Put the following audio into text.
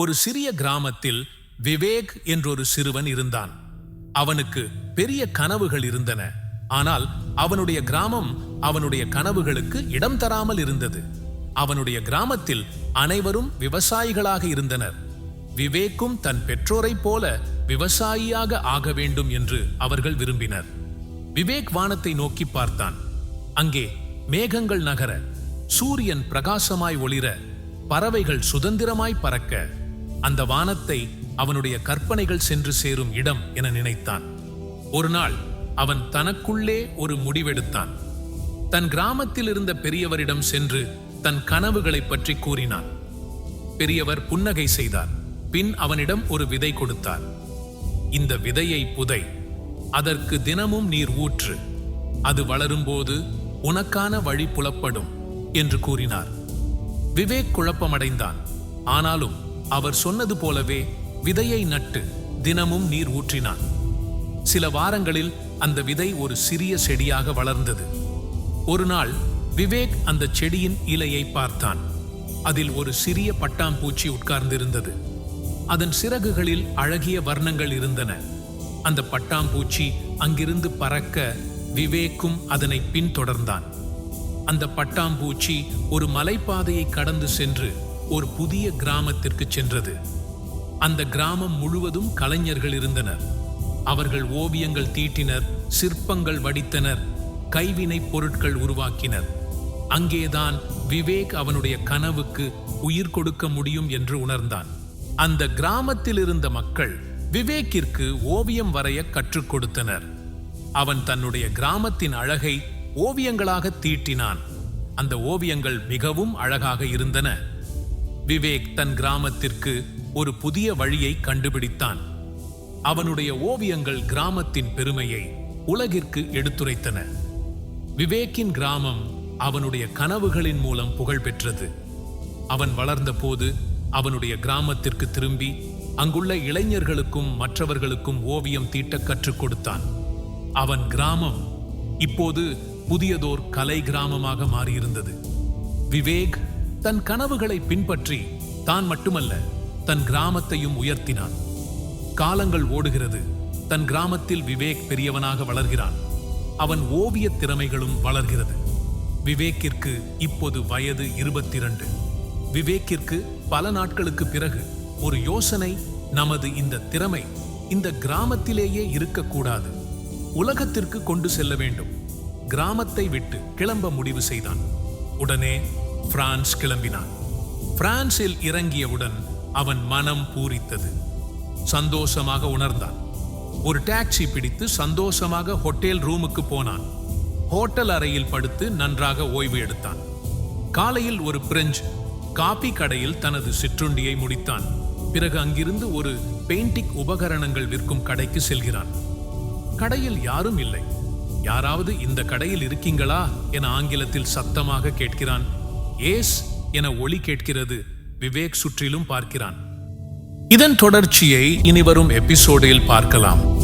ஒரு சிறிய கிராமத்தில் விவேக் என்றொரு சிறுவன் இருந்தான். அவனுக்கு பெரிய கனவுகள் இருந்தன. ஆனால் அவனுடைய கிராமம் அவனுடைய கனவுகளுக்கு இடம் தராமல் இருந்தது. அவனுடைய கிராமத்தில் அனைவரும் விவசாயிகளாக இருந்தனர். விவேக்கும் தன் பெற்றோரைப் போல விவசாயியாக ஆக வேண்டும் என்று அவர்கள் விரும்பினர். விவேக் வானத்தை நோக்கி பார்த்தான். அங்கே மேகங்கள் நகர சூரியன் பிரகாசமாய் ஒளிர பறவைகள் சுதந்திரமாய் பறக்க அந்த வானத்தை அவனுடைய கற்பனைகள் சென்று சேரும் இடம் என நினைத்தான். ஒரு நாள் அவன் தனக்குள்ளே ஒரு முடிவெடுத்தான். தன் கிராமத்தில் இருந்த பெரியவரிடம் சென்று தன் கனவுகளைப் பற்றி கூறினான். பெரியவர் புன்னகை செய்தார். பின் அவனிடம் ஒரு விதை கொடுத்தார். இந்த விதையை புதை. அதற்கு தினமும் நீர் ஊற்று. அது வளரும்போது உனக்கான வழி புலப்படும் என்று கூறினார். விவேக் குழப்பமடைந்தான். ஆனாலும் அவர் சொன்னது போலவே விதையை நட்டு தினமும் நீர் ஊற்றினான். சில வாரங்களில் அந்த விதை ஒரு சிறிய செடியாக வளர்ந்தது. ஒரு நாள் விவேக் அந்த செடியின் இலையை பார்த்தான். அதில் ஒரு சிறிய பட்டாம்பூச்சி உட்கார்ந்திருந்தது. அதன் சிறகுகளில் அழகிய வர்ணங்கள் இருந்தன. அந்த பட்டாம்பூச்சி அங்கிருந்து பறக்க விவேக்கும் அதனை பின்தொடர்ந்தான். அந்த பட்டாம்பூச்சி ஒரு மலைப்பாதையை கடந்து சென்று ஒரு புதிய கிராமத்திற்கு சென்றது. அந்த கிராமம் முழுவதும் கலைஞர்கள் இருந்தனர். அவர்கள் ஓவியங்கள் தீட்டினர் சிற்பங்கள் வடித்தனர் கைவினைப் பொருட்கள் உருவாக்கினர். அங்கேதான் விவேக் அவனுடைய கனவுக்கு உயிர் கொடுக்க முடியும் என்று உணர்ந்தான். அந்த கிராமத்தில் இருந்த மக்கள் விவேக்கிற்கு ஓவியம் வரைய கற்றுக் கொடுத்தனர். அவன் தன்னுடைய கிராமத்தின் அழகை ஓவியங்களாக தீட்டினான். அந்த ஓவியங்கள் மிகவும் அழகாக இருந்தன. விவேக் தன் கிராமத்திற்கு ஒரு புதிய வழியை கண்டுபிடித்தான். அவனுடைய ஓவியங்கள் கிராமத்தின் பெருமையை உலகிற்கு எடுத்துரைத்தன. விவேக்கின் கிராமம் அவனுடைய கனவுகளின் மூலம் புகழ் பெற்றது. அவன் வளர்ந்தபோது அவனுடைய கிராமத்திற்கு திரும்பி அங்குள்ள இளைஞர்களுக்கும் மற்றவர்களுக்கும் ஓவியம் தீட்ட கற்றுக் கொடுத்தான். அவன் கிராமம் இப்போது புதியதோர் கலை கிராமமாக மாறியிருந்தது. விவேக் தன் கனவுகளை பின்பற்றி தான் மட்டுமல்ல தன் கிராமத்தையும் உயர்த்தினான். காலங்கள் ஓடுகிறது தன் கிராமத்தில் விவேக் பெரியவனாக வளர்கிறான். அவன் ஓவிய திறமைகளும் வளர்கிறது. விவேக்கிற்கு இப்போது வயது இருபத்தி இரண்டு விவேக்கிற்கு பல நாட்களுக்கு பிறகு ஒரு யோசனை நமது இந்த திறமை இந்த கிராமத்திலேயே இருக்கக்கூடாது. உலகத்திற்கு கொண்டு செல்ல வேண்டும். கிராமத்தை விட்டு கிளம்ப முடிவு செய்தான். உடனே பிரான்ஸ் கிளம்பினான். பிரான்சில் இறங்கியவுடன் அவன் மனம் பூரித்தது. சந்தோஷமாக உணர்ந்தான். ஒரு டாக்ஸி பிடித்து சந்தோஷமாக ஹோட்டல் ரூமுக்கு போனான். ஹோட்டல் அறையில் படுத்து நன்றாக ஓய்வு எடுத்தான். காலையில் ஒரு பிரெஞ்சு காபி கடையில் தனது சிற்றுண்டியை முடித்தான். பிறகு அங்கிருந்து ஒரு பெயிண்டிங் உபகரணங்கள் விற்கும் கடைக்கு செல்கிறான். கடையில் யாரும் இல்லை. யாராவது இந்த கடையில் இருக்கீங்களா? என ஆங்கிலத்தில் சத்தமாக கேட்கிறான். ஏஸ் என ஒளி கேட்கிறது. விவேக் சுற்றிலும் பார்க்கிறான். இதன் தொடர்ச்சியை இனிவரும் எபிசோடில் பார்க்கலாம்.